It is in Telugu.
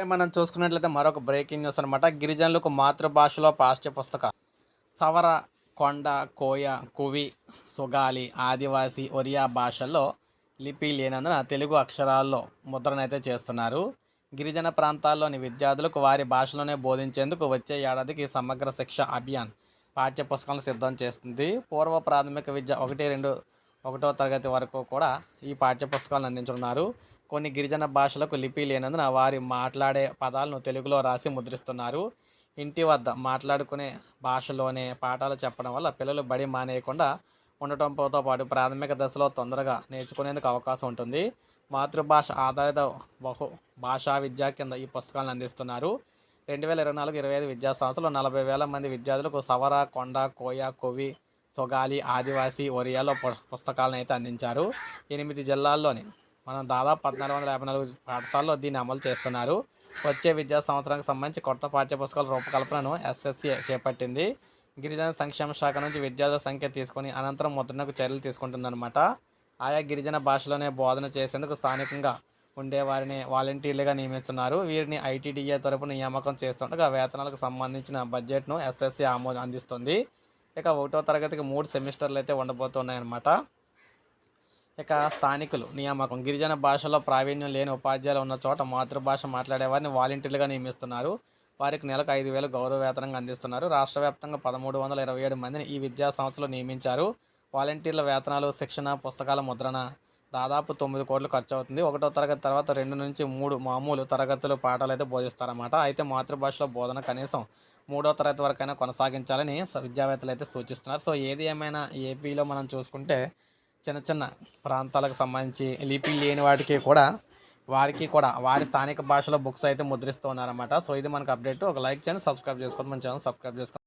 ఇప్పుడే మనం చూసుకున్నట్లయితే మరొక బ్రేకింగ్ న్యూస్ అనమాట గిరిజనులకు మాతృభాషలో పాఠ్య పుస్తక సవర కొండ కోయ కువి సుగాలి ఆదివాసి ఒరియా భాషల్లో లిపి లేనందున తెలుగు అక్షరాల్లో ముద్రణైతే చేస్తున్నారు. గిరిజన ప్రాంతాల్లోని విద్యార్థులకు వారి భాషలోనే బోధించేందుకు వచ్చే ఏడాదికి సమగ్ర శిక్ష అభియాన్ పాఠ్య పుస్తకాలను సిద్ధం చేస్తుంది. పూర్వ ప్రాథమిక విద్య ఒకటి రెండు ఒకటో తరగతి వరకు కూడా ఈ పాఠ్య పుస్తకాలను కొన్ని గిరిజన భాషలకు లిపి లేనందున వారి మాట్లాడే పదాలను తెలుగులో రాసి ముద్రిస్తున్నారు. ఇంటి వద్ద మాట్లాడుకునే భాషలోనే పాఠాలు చెప్పడం వల్ల పిల్లలు బడి మానేయకుండా ఉండటంతో పాటు ప్రాథమిక దశలో తొందరగా నేర్చుకునేందుకు అవకాశం ఉంటుంది. మాతృభాష ఆధారిత బహు భాషా విద్య కింద ఈ పుస్తకాలను అందిస్తున్నారు. రెండు వేల ఇరవై నాలుగు ఇరవై ఐదు విద్యా సంవత్సరంలో నలభై వేల మంది విద్యార్థులకు సవర కొండ కోయ కొవి సొగాలి ఆదివాసీ ఒరియాలో పు- పుస్తకాలను అయితే అందించారు. ఎనిమిది జిల్లాల్లోని మనం దాదాపు పద్నాలుగు వందల యాభై నాలుగు పాఠశాలలో దీన్ని అమలు చేస్తున్నారు. వచ్చే విద్యా సంవత్సరానికి సంబంధించి కొత్త పాఠ్య పుస్తకాల రూపకల్పనను ఎస్ఎస్సి చేపట్టింది. గిరిజన సంక్షేమ శాఖ నుంచి విద్యార్థుల సంఖ్య తీసుకొని అనంతరం ముద్రణకు చర్యలు తీసుకుంటుందన్నమాట. ఆయా గిరిజన భాషలోనే బోధన చేసేందుకు స్థానికంగా ఉండేవారిని వాలంటీర్లుగా నియమిస్తున్నారు. వీరిని ఐటీడీఏ తరపున నియామకం చేస్తుండగా వేతనాలకు సంబంధించిన బడ్జెట్ను ఎస్ఎస్సి ఆమోదం అందిస్తుంది. ఇక ఒకటో తరగతికి మూడు సెమిస్టర్లు అయితే ఉండబోతున్నాయన్నమాట. ఇక స్థానికులు నియామకం. గిరిజన భాషలో ప్రావీణ్యం లేని ఉపాధ్యాయులు ఉన్న చోట మాతృభాష మాట్లాడేవారిని వాలంటీర్లుగా నియమిస్తున్నారు. వారికి నెలకు ఐదు వేలు గౌరవ వేతనంగా అందిస్తున్నారు. రాష్ట్ర వ్యాప్తంగా పదమూడు వందల ఇరవై ఏడు మందిని ఈ విద్యా సంస్థలో నియమించారు. వాలంటీర్ల వేతనాలు శిక్షణ పుస్తకాల ముద్రణ దాదాపు తొమ్మిది కోట్లు ఖర్చు అవుతుంది. ఒకటో తరగతి తర్వాత రెండు నుంచి మూడు మామూలు తరగతులు పాఠాలు అయితే బోధిస్తారన్నమాట. అయితే మాతృభాషలో బోధన కనీసం మూడో తరగతి వరకైనా కొనసాగించాలని విద్యావేత్తలు అయితే సూచిస్తున్నారు. సో ఏది ఏమైనా ఏపీలో మనం చూసుకుంటే చిన్న చిన్న ప్రాంతాలకు సంబంధించి లిపి లేని వాటికి కూడా వారికి కూడా వారి స్థానిక భాషలో బుక్స్ అయితే ముద్రిస్తూ ఉన్నారన్నమాట. సో ఇది మనకు అప్డేట్. ఒక లైక్ చేయండి సబ్స్క్రైబ్ చేసుకోండి. మన ఛానల్ సబ్స్క్రైబ్ చేసుకోండి.